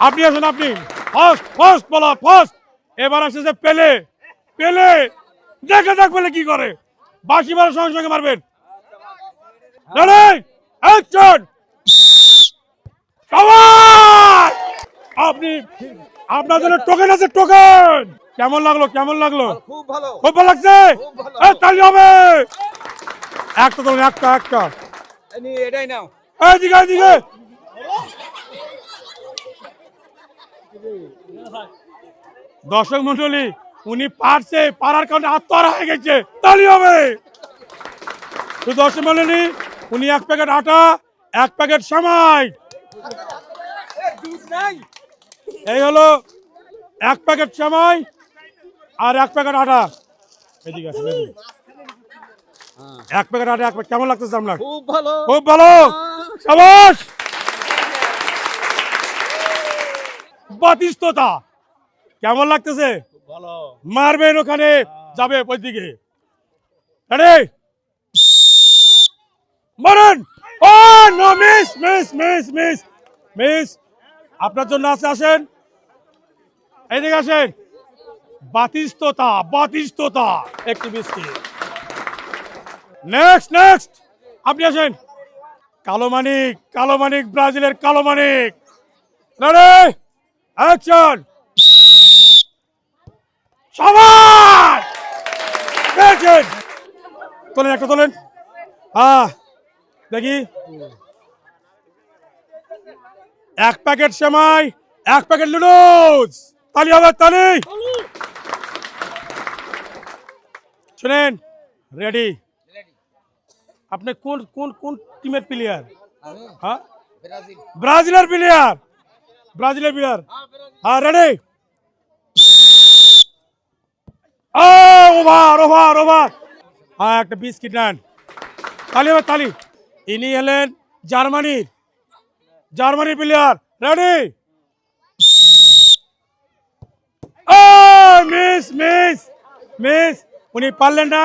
আপনি আসেন আপনি। ফার্স্ট ফার্স্ট বলা ফার্স্ট এবার আসছে পেলে পেলে দেখে দেখ পেলে কি করে। বাসি মারার সঙ্গে সঙ্গে মারবেন। আপনি আপনার জন্য টোকেন আছে টোকেন কেমন লাগল কেমন লাগল? খুব ভালো। খুব ভালো লাগছে? তালি হবে! একটা ধরুন একটা একটা। এটাই নাও। এইদিকে এইদিকে দর্শক মন্ডলী উনি পারছে পারার কারণে আত্মহারা হয়ে গেছে। তালি হবে। তো দর্শক মন্ডলী উনি এক প্যাকেট আটা এক প্যাকেট সামাই। এই হলো এক প্যাকেট সামাই আর এক প্যাকেট আটা। এদিকে আসেন, এক প্যাকেট আটা এক প্যাকেট কেমন লাগতেছে আপনার? খুব ভালো। খুব ভালো। সাবাস! বাতিস্ততা। কেমন লাগতেছে? মারবেন ওখানে যাবে ওই দিকে রেডি মারেন! ও no miss miss miss miss miss আপনার জন্য আছে আসেন। এইদিকে আসেন। বাতিস্ততা বাতিস্ততা। একটি বিস্কিট নেক্সট নেক্সট আপনি আসেন। কালো মানিক কালো মানিক ব্রাজিলের কালো মানিক। রেডি অ্যাকশন সবাই পেয়েছেন তোলেন একটা তোলেন। হ্যাঁ দেখি। এক প্যাকেট সেমাই এক প্যাকেট নুডলস। তালি হবে তালি। শুনেন রেডি। আপনি কোন কোন কোন টিমের প্লেয়ার হ্যাঁ? ব্রাজিলের প্লেয়ার ব্রাজিলের প্লেয়ার হ্যাঁ রেডি ওভার ওভার ওভার। হ্যাঁ একটা বিস্কিট নেন। তালি এবার তালি। ইনি হলেন জার্মানির জার্মানির player ready miss miss miss উনি পারলেন না।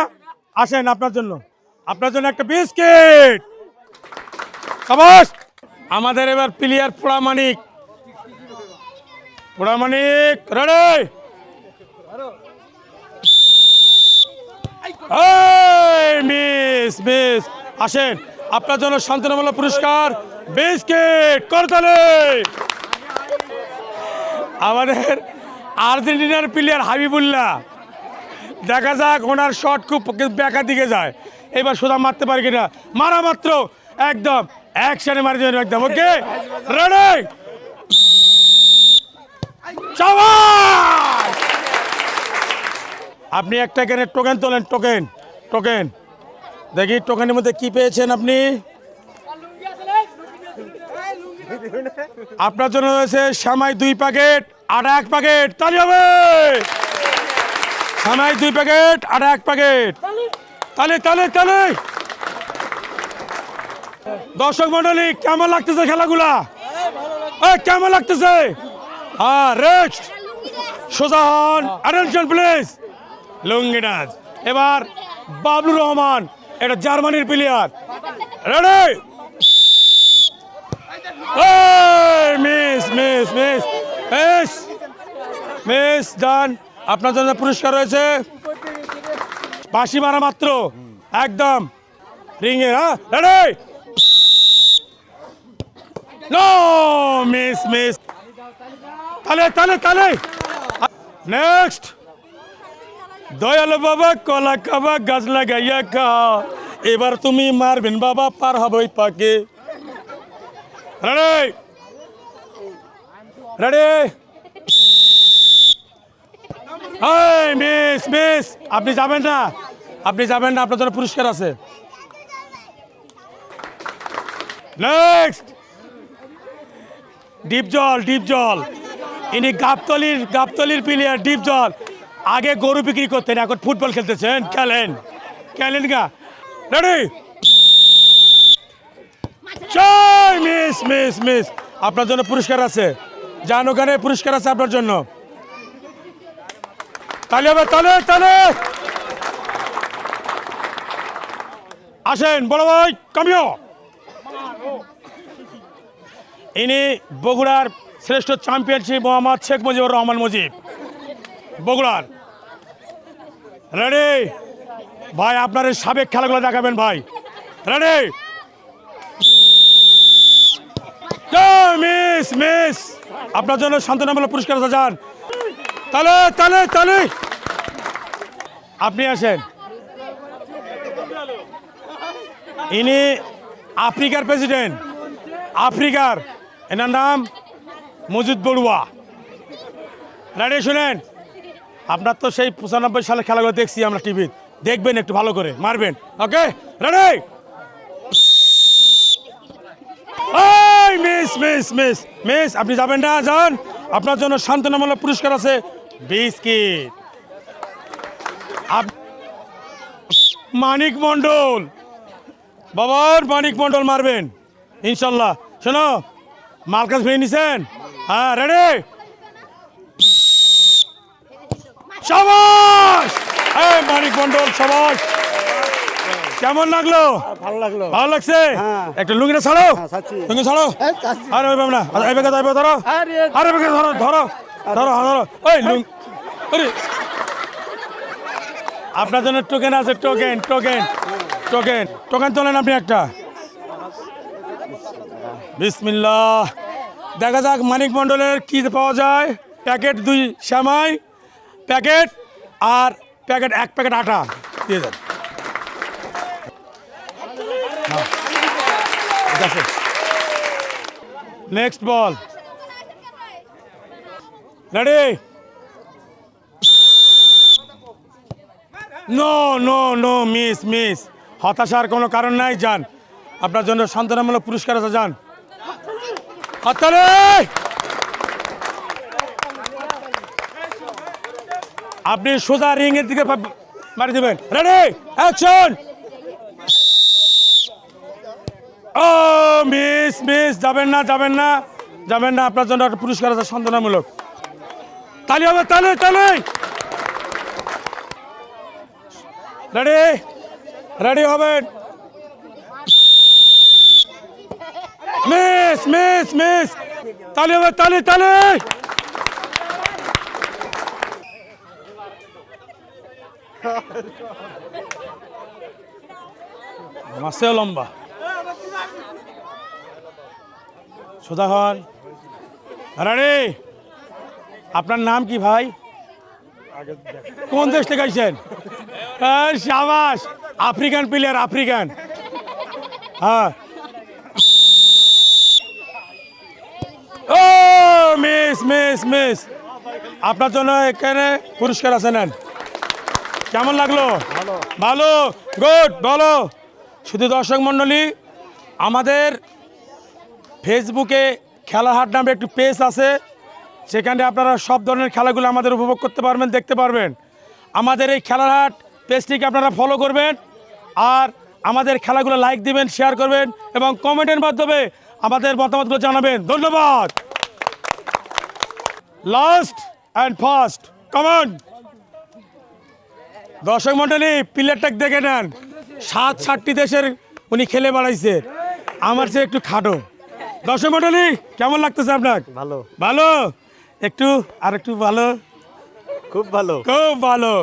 আসেন আপনার জন্য। আপনার জন্য একটা বিস্কিট। সাবাস! আমাদের এবার প্লেয়ার পোড়ামানিক পোড়ামানিক রেডি মিস মিস আসেন, আপনার জন্য শান্তনামূলক পুরস্কার, বিস্কিট, করতালে। আমাদের আর্জেন্টিনার প্লেয়ার হাবিবুল্লাহ। দেখা যাক ওনার শট খুব বেকার দিকে যায়। এবার সোজা মারতে পারি কিনা? মারা মাত্র, একদম একসাথে মারি একদম ওকে রেডি আপনি একটা এখানে টোকেন তোলেন, টোকেন টোকেন। দেখি টোকেনের মধ্যে কি পেয়েছেন আপনি? আপনার জন্য রয়েছে সামাই দুই প্যাকেট আটা এক প্যাকেট, তালি হবে! সামাই দুই প্যাকেট আটা এক প্যাকেট। তালে তালে তালে! দর্শক মন্ডলী কেমন লাগতেছে খেলাগুলা? কেমন লাগতেছে? হ্যাঁ রেস্ট। সোজা হন। অ্যাটেনশন প্লিজ লুঙ্গিনাজ এবার বাবলু রহমান, এটা জার্মানির player ready miss miss miss miss miss ডান আপনার জন্য পুরস্কার রয়েছে। বাঁশি মারা মাত্র। একদম। রিঙে হ্যাঁ? রেডি নো মিস মিস তালে তালে তালে নেক্সট দয়াল বাবা কলা খাবা গাছ লাগাইয়া খা এবার তুমি মারবেন বাবা পার হবে ওই পাকে রেডি রেডি এই মিস মিস আপনি যাবেন না? আপনি যাবেন না, আপনার জন্য পুরস্কার আছে। নেক্সট ডিপ জল ডিপ জল। ইনি গাবতলির গাবতলির প্লেয়ার ডিপ জল। আগে গরু বিক্রি করতেন, এখন ফুটবল খেলতেছেন। খেলেন। খেলেন গা। Ready miss miss miss. আপনার জন্য পুরস্কার আছে। যান ওখানে পুরস্কার আছে আপনার জন্য। তালে হবে, তালে তালে। আসেন, বড় ভাই, কামিও। ইনি বগুড়ার শ্রেষ্ঠ চ্যাম্পিয়নশিপ মোহাম্মদ শেখ মুজিবুর রহমান মুজিব। বগুড়ার। রেডি ভাই, আপনার এই সাবেক খেলাগুলো দেখাবেন ভাই। রেডি মিস মিস আপনার জন্য শান্তনামূলক পুরস্কার যান। তাহলে তাহলে তাহলে আপনি আসেন। ইনি আফ্রিকার প্রেসিডেন্ট আফ্রিকার। এনার নাম মজুদ বড়ুয়া। রেডি শুনেন? আপনার তো সেই পঁচানব্বই সালে খেলাগুলো দেখছি আমরা টিভি দেখবেন একটু ভালো করে, মারবেন। Okay? Ready miss miss miss miss, আপনি যাবেন না, যান। আপনার জন্য শান্তনামূলক পুরস্কার আছে বিস্কিট। মানিক মণ্ডল। বাবার মানিক মণ্ডল মারবেন, ইনশাল্লাহ। শোনো মালকাস ভেঙে নিছেন? হ্যাঁ রেডি সবাস! এই মানিক মণ্ডল সবাস। কেমন লাগল? ভালো লাগল। ভালো লাগছে? হ্যাঁ। একটা লুঙ্গিটা ছাড়ো। ছাড়ছি। লুঙ্গি ছাড়ো। আরে ওই না। আরে এই বেগে ধরো। আরে। বেগে ধরো ধরো ধরো। হ্যাঁ, ধরো ওই লুং আরে। আপনার জন্য টোকেন আছে টোকেন টোকেন টোকেন টোকেন তোলেন আপনি একটা। বিসমিল্লাহ। দেখা যাক মানিক মণ্ডলের কি পাওয়া যায়। প্যাকেট দুই শ্যামাই প্যাকেট আর প্যাকেট এক প্যাকেট আটা দিয়ে দেন। Next ball ready no no no miss miss হতাশার কোনো কারণ নাই, যান। আপনার জন্য সান্ত্বনামূলক পুরস্কার আছে, যান। হাততালি! আপনি সোজা রিং এর দিকে মারি দেবেন। রেডি অ্যাকশন ও মিস মিস যাবেন না যাবেন না। যাবেন না, আপনার জন্য একটা পুরস্কার আছে, সান্ত্বনামূলক। তালি হবে, তালি তালি! রেডি রেডি হবেন মিস মিস মিস তালি হবে তালি তালি মাসেও লম্বা সোজা হন আপনার নাম কি ভাই? কোন দেশ থেকে শাবাশ আফ্রিকান প্লেয়ার, আফ্রিকান। হ্যাঁ ও মিস মিস আপনার জন্য এখানে পুরস্কার আছে নেন। কেমন লাগল? ভালো। গুড বলো শুধু দর্শক মণ্ডলী আমাদের ফেসবুকে খেলাহাট নামে একটি পেজ আছে সেখানে আপনারা সব ধরনের খেলাগুলো আমাদের উপভোগ করতে পারবেন দেখতে পারবেন। আমাদের এই খেলাহাট পেজটিকে আপনারা ফলো করবেন আর আমাদের খেলাগুলো লাইক দিবেন শেয়ার করবেন এবং কমেন্টের মাধ্যমে আমাদের মতামতগুলো জানাবেন। ধন্যবাদ! লাস্ট অ্যান্ড ফার্স্ট কমন দর্শক মন্ডলী প্লেয়ারটা দেখে নেন। সাত সাতটি দেশের উনি খেলে বেড়াইছে। আমার চেয়ে একটু খাটো। দর্শক মন্ডলী কেমন লাগতেছে আপনার? ভালো। ভালো? একটু আর একটু ভালো? খুব ভালো। খুব ভালো।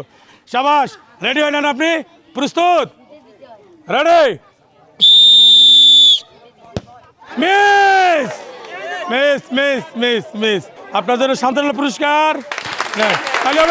সাবাস রেডি হয়ে নেন আপনি? প্রস্তুত? Ready miss miss miss miss miss. আপনার জন্য সান্ত্বনা পুরস্কার। তাহলে